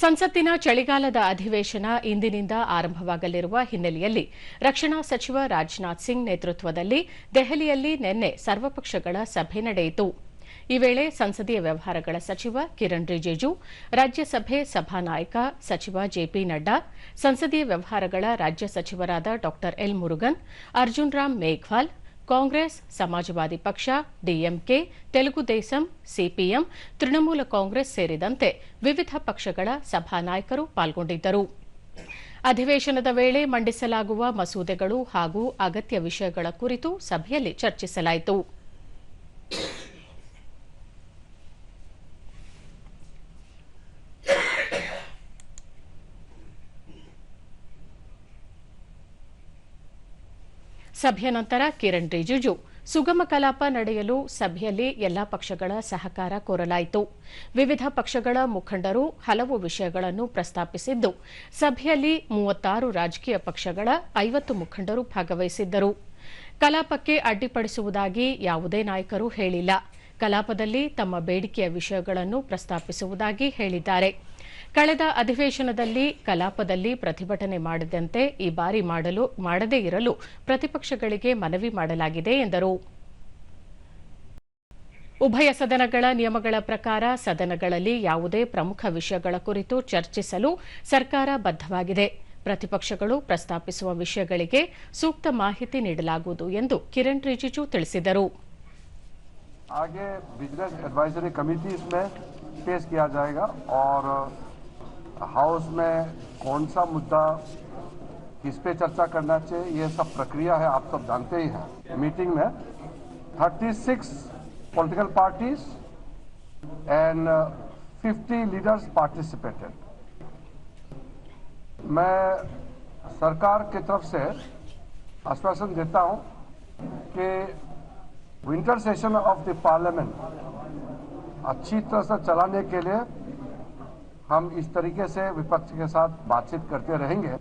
ಸಂಸತ್ತಿನ ಚಳಿಗಾಲದ ಅಧಿವೇಶನ ಇಂದಿನಿಂದ ಆರಂಭವಾಗಲಿರುವ ಹಿನ್ನೆಲೆಯಲ್ಲಿ ರಕ್ಷಣಾ ಸಚಿವ ರಾಜನಾಥ್ ಸಿಂಗ್ ನೇತೃತ್ವದಲ್ಲಿ ದೆಹಲಿಯಲ್ಲಿ ನಿನ್ನೆ ಸರ್ವಪಕ್ಷಗಳ ಸಭೆ ನಡೆಯಿತು. ಈ ವೇಳೆ ಸಂಸದೀಯ ವ್ಯವಹಾರಗಳ ಸಚಿವ ಕಿರಣ್ ರಿಜಿಜು, ರಾಜ್ಯಸಭೆ ಸಭಾನಾಯಕ ಸಚಿವ ಜೆಪಿ ನಡ್ಡಾ, ಸಂಸದೀಯ ವ್ಯವಹಾರಗಳ ರಾಜ್ಯ ಸಚಿವರಾದ ಡಾ ಎಲ್ ಮುರುಗನ್, ಅರ್ಜುನ್ ರಾಮ್ ಮೇಘ್ವಾಲ್ ಕಾಂಗ್ರೆಸ್, ಸಮಾಜವಾದಿ ಪಕ್ಷ DMK Telugu Desam CPM Trinamool Congress ಸೇರಿದಂತೆ ವಿವಿಧ ಪಕ್ಷಗಳ ಸಭಾನಾಯಕರು ಪಾಲ್ಗೊಂಡಿದ್ದರು. ಅಧಿವೇಶನದ ವೇಳೆ ಮಂಡಿಸಲಾಗುವ ಮಸೂದೆಗಳು ಹಾಗೂ ಅಗತ್ಯ ವಿಷಯಗಳ ಕುರಿತು ಸಭೆಯಲ್ಲಿ ಚರ್ಚಿಸಲಾಯಿತು. ಸಭೆಯ ನಂತರ ಕಿರಣ್ ರಿಜಿಜು. ಸುಗಮ ಕಲಾಪ ನಡೆಯಲು ಸಭೆಯಲ್ಲಿ ಎಲ್ಲಾ ಪಕ್ಷಗಳ ಸಹಕಾರ ಕೋರಲಾಯಿತು. ವಿವಿಧ ಪಕ್ಷಗಳ ಮುಖಂಡರು ಹಲವು ವಿಷಯಗಳನ್ನು ಪ್ರಸ್ತಾಪಿಸಿದ್ದು, ಸಭೆಯಲ್ಲಿ ಮೂವತ್ತಾರು ರಾಜಕೀಯ ಪಕ್ಷಗಳ ಐವತ್ತು ಮುಖಂಡರು ಭಾಗವಹಿಸಿದ್ದರು. ಕಲಾಪಕ್ಕೆ ಅಡ್ಡಿಪಡಿಸುವುದಾಗಿ ಯಾವುದೇ ನಾಯಕರು ಹೇಳಿಲ್ಲ. ಕಲಾಪದಲ್ಲಿ ತಮ್ಮ ಬೇಡಿಕೆಯ ವಿಷಯಗಳನ್ನು ಪ್ರಸ್ತಾಪಿಸುವುದಾಗಿ ಹೇಳಿದ್ದಾರೆ. ಕಳೆದ ಅಧಿವೇಶನದಲ್ಲಿ ಕಲಾಪದಲ್ಲಿ ಪ್ರತಿಭಟನೆ ಮಾಡದಂತೆ ಈ ಬಾರಿ ಮಾಡಲು ಮಾಡದೇ ಇರಲು ಪ್ರತಿಪಕ್ಷಗಳಿಗೆ ಮನವಿ ಮಾಡಲಾಗಿದೆ ಎಂದರು ಉಭಯ ಸದನಗಳ ನಿಯಮಗಳ ಪ್ರಕಾರ ಸದನಗಳಲ್ಲಿ ಯಾವುದೇ ಪ್ರಮುಖ ವಿಷಯಗಳ ಕುರಿತು ಚರ್ಚಿಸಲು ಸರ್ಕಾರ ಬದ್ದವಾಗಿದೆ ಪ್ರತಿಪಕ್ಷಗಳು ಪ್ರಸ್ತಾಪಿಸುವ ವಿಷಯಗಳಿಗೆ ಸೂಕ್ತ ಮಾಹಿತಿ ನೀಡಲಾಗುವುದು ಎಂದು ಕಿರಣ್ ರಿಜಿಜು ತಿಳಿಸಿದರು आगे बिजनेस एडवाइजरी कमिटीज में पेश किया जाएगा और हाउस में कौन सा मुद्दा, किस पे चर्चा करना चाहिए, ये सब प्रक्रिया है, आप सब जानते ही हैं। मीटिंग में 36 political parties and 50 leaders participated मैं सरकार की तरफ़ से आश्वासन देता हूँ कि winter session of the parliament अच्छी तरह से चलाने के लिए हम इस तरीके से विपक्ष के साथ बातचीत करते रहेंगे।